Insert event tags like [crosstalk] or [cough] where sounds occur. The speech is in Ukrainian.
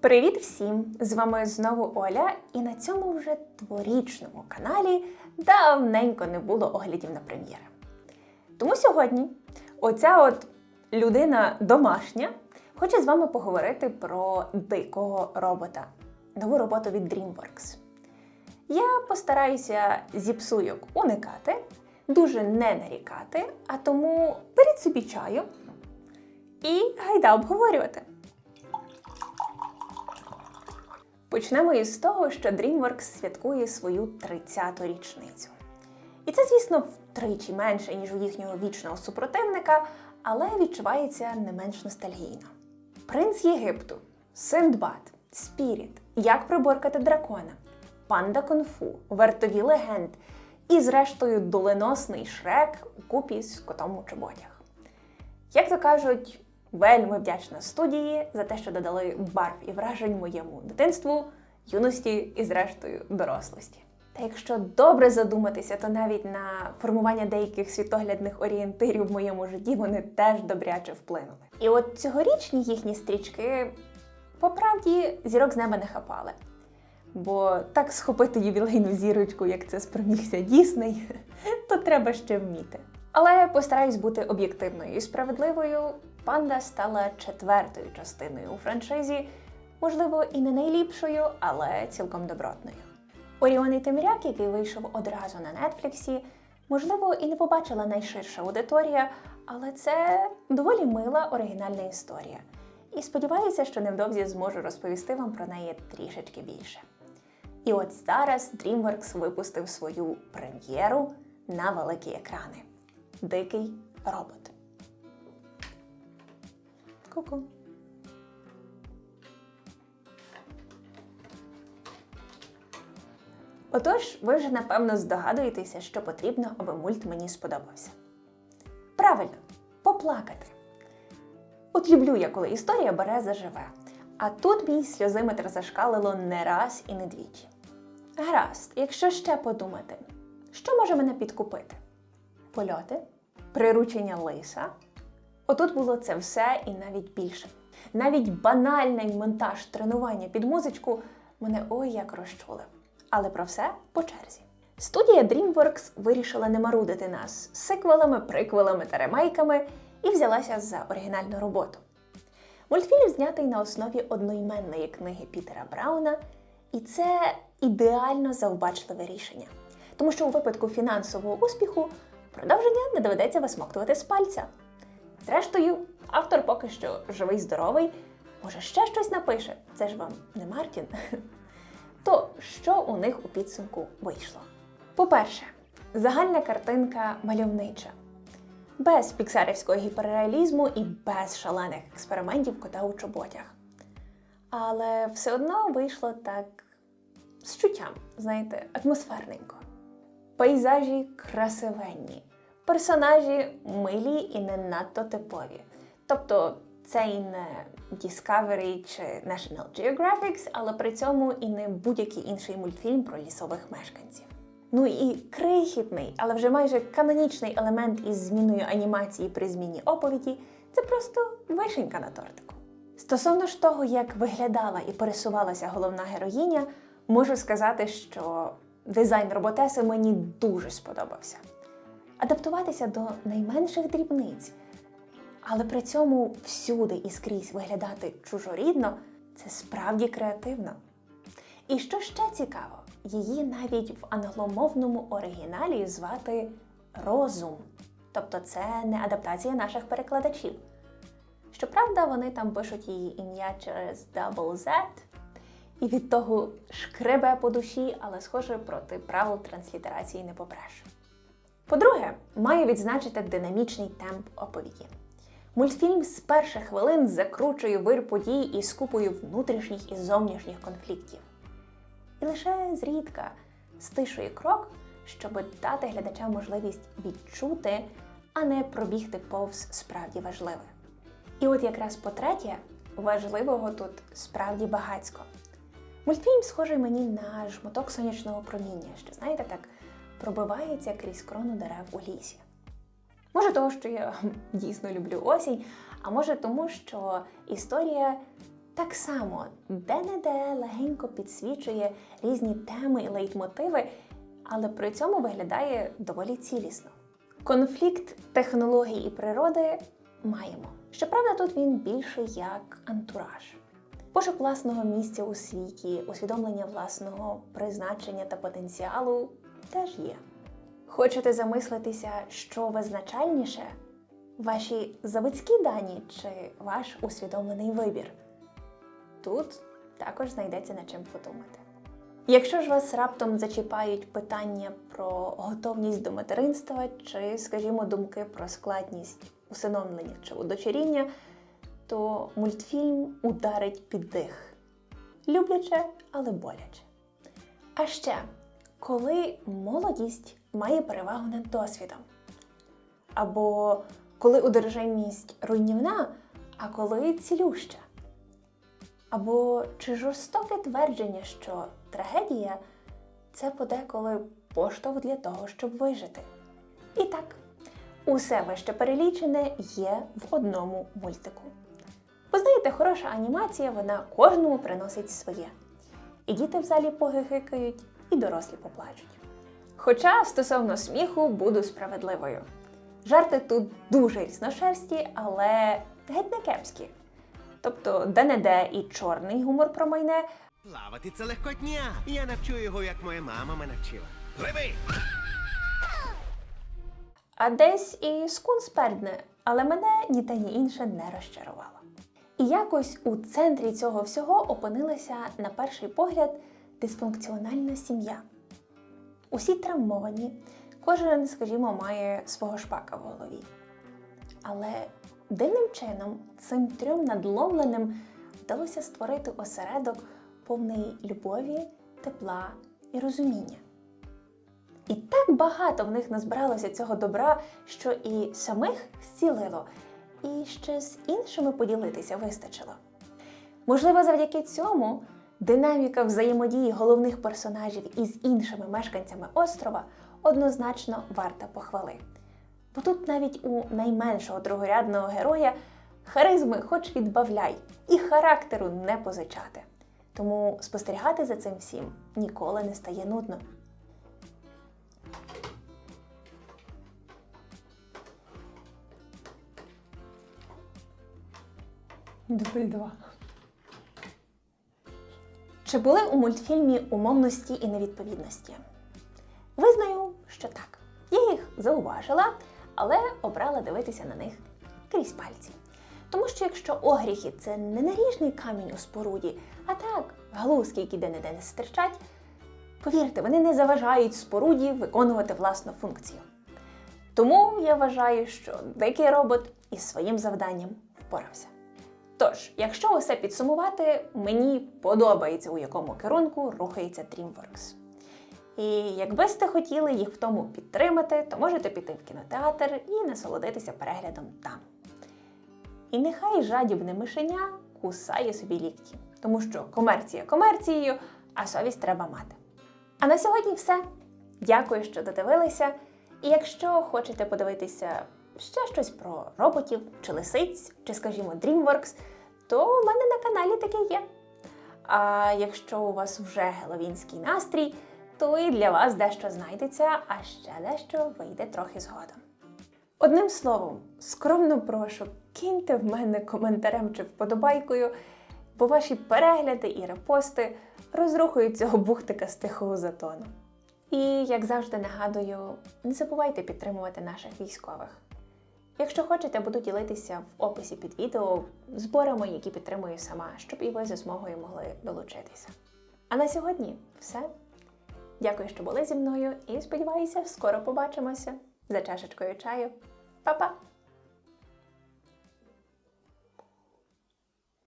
Привіт всім! З вами знову Оля, і на цьому вже дворічному каналі давненько не було оглядів на прем'єри. Тому сьогодні оця от людина домашня хоче з вами поговорити про дикого робота, нову роботу від DreamWorks. Я постараюся зіпсуйок уникати, дуже не нарікати, а тому беріть собі чаю і гайда обговорювати. Почнемо із того, що DreamWorks святкує свою 30-ту річницю. І це, звісно, втричі менше, ніж у їхнього вічного супротивника, але відчувається не менш ностальгійно. Принц Єгипту, Синдбад, Спіріт, Як приборкати дракона, Панда Кунг-фу, Вартові легенд і, зрештою, доленосний шрек у купі з котом у чоботях. Як то кажуть, вельми вдячна студії за те, що додали барв і вражень моєму дитинству, юності і, зрештою, дорослості. Та якщо добре задуматися, то навіть на формування деяких світоглядних орієнтирів в моєму житті вони теж добряче вплинули. І от цьогорічні їхні стрічки, по правді, зірок з неба не хапали. Бо так схопити ювілейну зірочку, як це спромігся Дісней, [laughs] то треба ще вміти. Але постараюсь бути об'єктивною і справедливою. Панда стала четвертою частиною у франшизі, можливо, і не найліпшою, але цілком добротною. Оріон і Темряк, який вийшов одразу на Нетфліксі, можливо, і не побачила найширша аудиторія, але це доволі мила оригінальна історія. І сподіваюся, що невдовзі зможу розповісти вам про неї трішечки більше. І от зараз DreamWorks випустив свою прем'єру на великі екрани. Дикий робот. Ку-ку. Отож, ви вже напевно здогадуєтеся, що потрібно, аби мульт мені сподобався. Правильно, поплакати. От люблю я, коли історія бере заживе. А тут мій сльозиметр зашкалило не раз і не двічі. Гаразд, якщо ще подумати, що може мене підкупити? Польоти, приручення лиса. Отут було це все і навіть більше. Навіть банальний монтаж тренування під музичку мене ой як розчулив. Але про все по черзі. Студія DreamWorks вирішила не марудити нас сиквелами, приквелами та ремейками і взялася за оригінальну роботу. Мультфільм знятий на основі одноіменної книги Пітера Брауна, і це ідеально завбачливе рішення. Тому що у випадку фінансового успіху продовження не доведеться висмоктувати з пальця. Зрештою, автор поки що живий здоровий, може ще щось напише. Це ж вам не Мартін. [laughs] То що у них у підсумку вийшло? По-перше, загальна картинка мальовнича, без піксарівського гіперреалізму і без шалених експериментів кота у чоботях. Але все одно вийшло так з чуттям, знаєте, атмосферненько. Пейзажі красивенні, персонажі милі і не надто типові. Тобто це і не Discovery чи National Geographic, але при цьому і не будь-який інший мультфільм про лісових мешканців. Ну і крихітний, але вже майже канонічний елемент із зміною анімації при зміні оповіді це просто вишенька на тортику. Стосовно ж того, як виглядала і пересувалася головна героїня, можу сказати, що дизайн роботеси мені дуже сподобався. Адаптуватися до найменших дрібниць, але при цьому всюди і скрізь виглядати чужорідно це справді креативно. І що ще цікаво, її навіть в англомовному оригіналі звати Розум. Тобто це не адаптація наших перекладачів. Щоправда, вони там пишуть її ім'я через Double Z, і від того шкребе по душі, але схоже проти правил транслітерації не попреш. По-друге, маю відзначити динамічний темп оповіді. Мультфільм з перших хвилин закручує вир подій із купою внутрішніх і зовнішніх конфліктів. І лише зрідка стишує крок, щоб дати глядачам можливість відчути, а не пробігти повз справді важливе. І от якраз по-третє, важливого тут справді багацько. Мультфільм схожий мені на жмоток сонячного проміння, що, знаєте, так пробивається крізь крону дерев у лісі. Може, того, що я [laughs] дійсно люблю осінь, а може тому, що історія так само де-не-де легенько підсвічує різні теми і лейтмотиви, але при цьому виглядає доволі цілісно. Конфлікт технологій і природи маємо. Щоправда, тут він більше як антураж. Пошук власного місця у світі, усвідомлення власного призначення та потенціалу теж є. Хочете замислитися, що визначальніше? Ваші заводські дані чи ваш усвідомлений вибір? Тут також знайдеться над чим подумати. Якщо ж вас раптом зачіпають питання про готовність до материнства, чи, скажімо, думки про складність усиновлення чи удочеріння, то мультфільм ударить під дих. Любляче, але боляче. А ще, коли молодість має перевагу над досвідом, або коли одержимість руйнівна, а коли цілюща. Або чи жорстоке твердження, що трагедія це подеколи поштовх для того, щоб вижити. І так, усе вище перелічене є в одному мультику. Ви знаєте, хороша анімація, вона кожному приносить своє. І діти в залі погихикають, і дорослі поплачуть. Хоча стосовно сміху буду справедливою. Жарти тут дуже різношерсті, але геть не кепські. Тобто, де-не-де і чорний гумор про майне, Плавати це легкотня. Я навчу його, як моя мама мене вчила. Пливи! а десь і скун спердне, але мене ні те, ні інше не розчарувало. І якось у центрі цього всього опинилася, на перший погляд, дисфункціональна сім'я. Усі травмовані, кожен, скажімо, має свого шпака в голові. Але дивним чином цим трьом надломленим вдалося створити осередок повний любові, тепла і розуміння. І так багато в них назбиралося цього добра, що і самих зцілило, і ще з іншими поділитися вистачило. Можливо, завдяки цьому динаміка взаємодії головних персонажів із іншими мешканцями острова однозначно варта похвали. Бо тут навіть у найменшого другорядного героя харизми хоч відбавляй, і характеру не позичати. Тому спостерігати за цим всім ніколи не стає нудно. Дубль 2. Чи були у мультфільмі умовності і невідповідності? Визнаю, що так. Я їх зауважила, але обрала дивитися на них крізь пальці. Тому що якщо огріхи це не наріжний камінь у споруді, а так, галузки, які де-не-де не стирчать, повірте, вони не заважають споруді виконувати власну функцію. Тому я вважаю, що дикий робот із своїм завданням впорався. Тож, якщо усе підсумувати, мені подобається, у якому керунку рухається DreamWorks. І якби сте хотіли їх в тому підтримати, то можете піти в кінотеатр і насолодитися переглядом там. І нехай жадібне мишеня кусає собі лікті, тому що комерція комерцією, а совість треба мати. А на сьогодні все. Дякую, що додивилися. І якщо хочете подивитися ще щось про роботів, чи лисиць, чи, скажімо, DreamWorks, то в мене на каналі таке є. А якщо у вас вже геловінський настрій, то і для вас дещо знайдеться, а ще дещо вийде трохи згодом. Одним словом, скромно прошу, киньте в мене коментарем чи вподобайкою, бо ваші перегляди і репости розрухують цього бухтика з тихого затону. І, як завжди, нагадую, не забувайте підтримувати наших військових. Якщо хочете, буду ділитися в описі під відео зборами, які підтримую сама, щоб і ви зі змогою могли долучитися. А на сьогодні все. Дякую, що були зі мною, і сподіваюся, скоро побачимося за чашечкою чаю. Па-па!